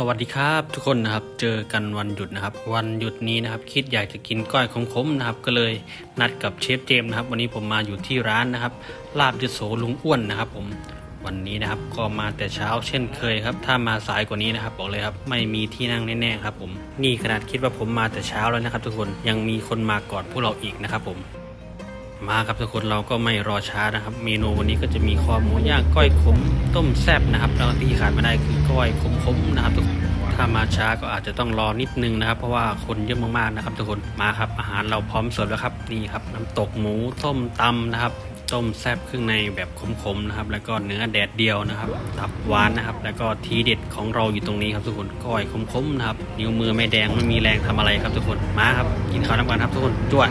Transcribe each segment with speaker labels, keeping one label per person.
Speaker 1: สวัสดีครับทุกคนนะครับเจอกันวันหยุดนะครับ วันหยุดนี้นะครับ คิดอยากจะกินก้อยขมๆนะครับ ก็เลยนัดกับเชฟเจมนะครับ วันนี้ผมมาอยู่ที่ร้านนะครับ ลาบยโสลุงอ้วนนะครับ ผมวันนี้นะครับก็มาแต่เช้าเช่นเคยครับ ถ้ามาสายกว่านี้นะครับ บอกเลยครับไม่มีที่นั่งแน่ๆครับ ผมนี่ขนาดคิดว่าผมมาแต่เช้าแล้วนะครับ ทุกคนยังมีคนมาก่อนพวกเราอีกนะครับ ผม มาครับทุกคนเราก็ไม่รอช้านะครับ เมนูวันนี้ก็จะมีคอหมูย่างก้อยขมต้มแซ่บนะครับแล้วที่ขาดไม่ได้คือก้อยขมๆนะครับทุกคนถ้ามาช้าก็อาจจะต้องรอนิดนึงนะครับ เพราะว่าคนเยอะมากๆนะครับ ทุกคนมาครับอาหารเราพร้อมเสิร์ฟแล้วครับนี่ครับน้ำตกหมูต้มตำนะครับต้มแซ่บเครื่องในแบบขมๆนะครับ แล้วก็เนื้อแดดเดียวนะครับตับหวานนะครับ แล้วก็ทีเด็ดของเราอยู่ตรงนี้ครับทุกคนก้อยขมๆนะครับนิ้วมือไม่แดงไม่มีแรงทำอะไรครับทุกคนมาครับกินข้าวน้ำกันครับทุกคนจวด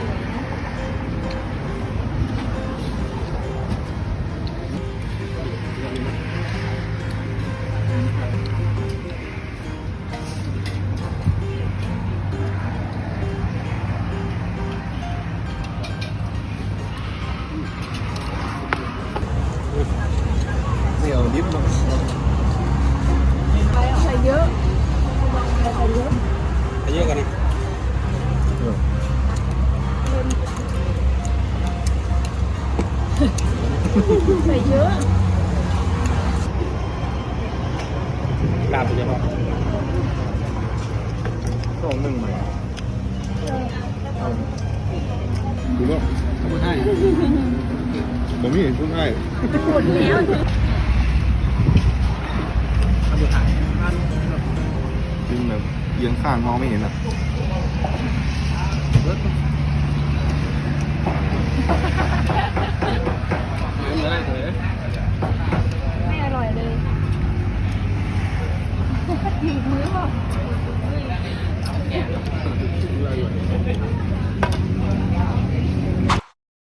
Speaker 2: เย
Speaker 3: อะ
Speaker 1: กันนะ
Speaker 3: ใส่เยอะ
Speaker 1: ลาบเฉพาะ
Speaker 2: สองหนึ่งใหม่เอาดูว่า
Speaker 1: ขอบคุณให้
Speaker 2: ผมไม่เห็นชุดให้
Speaker 3: หมดแล้ว
Speaker 2: เอียงข้างมองไม่เห็นอะ
Speaker 3: ไม่อร่อยเลยหยิบมือเปล่า